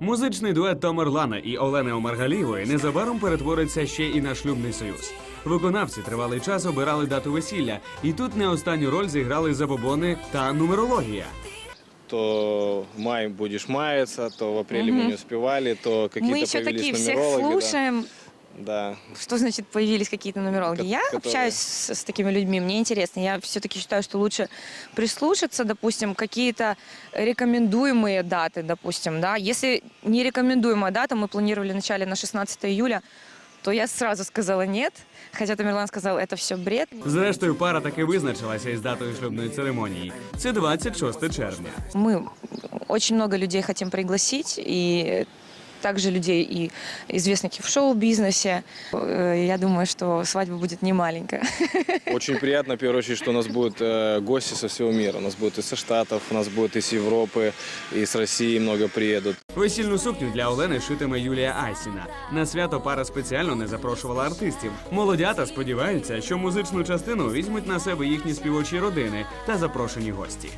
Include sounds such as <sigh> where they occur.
Музичний дует Томерлана і Олени Омаргалієвої незабаром перетвориться ще і на шлюбний союз. Виконавці тривалий час обирали дату весілля, і тут не останню роль зіграли забобони та нумерологія. То май будешь маяться, то в апреле мы не успевали, то какие-то Мы еще появились такие всех нумерологи. да. слушаем. Да. Что значит появились какие-то нумерологи? Ко- Я которые- общаюсь с, с такими людьми, мне интересно. Я все-таки считаю, что лучше прислушаться, допустим, какие-то рекомендуемые даты, допустим, да. Если не рекомендуемая дата, мы планировали вначале на 16 июля, то я сразу сказала нет, хотя Тамерлан сказал, это все бред. Зрештою, пара таки визначилася із датою шлюбної церемонії. Це 26 червня. Мы очень много людей хотим пригласить, и также людей и известных в шоу-бизнесе. Э, Я думаю, что свадьба будет не маленькая. <laughs> Очень приятно, в первую очередь, что у нас будут э, гости со всего мира. У нас будут и со Штатов, у нас будут и с Европы, и с России много приедут. Весільну сукню для Олени шитиме Юлія Айсіна. На свято пара спеціально не запрошувала артистів. Молодята сподіваються, що музичну частину візьмуть на себе їхні співочі родини та запрошені гості.